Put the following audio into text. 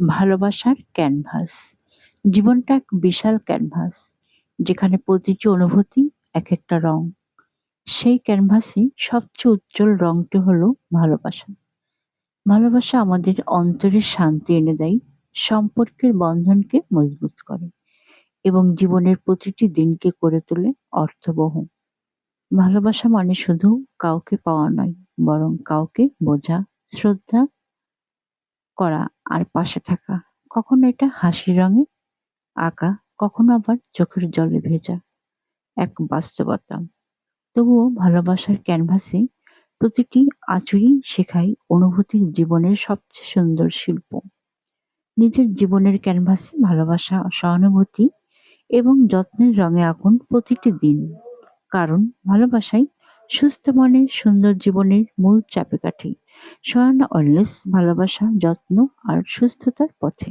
ভালোবাসার ক্যানভাস। জীবনটা এক বিশাল ক্যানভাস, যেখানে প্রতিটি অনুভূতি এক একটা রং। সেই ক্যানভাসে সবচেয়ে উজ্জ্বল রংটি হলো ভালোবাসা। ভালোবাসা আমাদের অন্তরে শান্তি এনে দেয়, সম্পর্কের বন্ধনকে মজবুত করে এবং জীবনের প্রতিটি দিনকে করে তোলে অর্থবহ। ভালোবাসা মানে শুধু কাউকে পাওয়া নয়, বরং কাউকে বোঝা, শ্রদ্ধা করা আর পাশে থাকা। কখনো এটা হাসি রঙে, আঁকা, কখনো আবার চোখের জলে ভেজা এক বাস্তবতা। তবুও ভালোবাসার ক্যানভাসে প্রতিটি আচুরি শেখায় অনুভূতির জীবনের সবচেয়ে সুন্দর শিল্প। নিজের জীবনের ক্যানভাসে ভালোবাসা, সহানুভূতি এবং যত্নের রঙে আঁকুন প্রতিটি দিন। কারণ ভালোবাসাই সুস্থ মনের, সুন্দর জীবনের মূল চাবিকাঠি। সহানা অলওয়েজ ভালোবাসা যত্ন আর সুস্থতার পথে।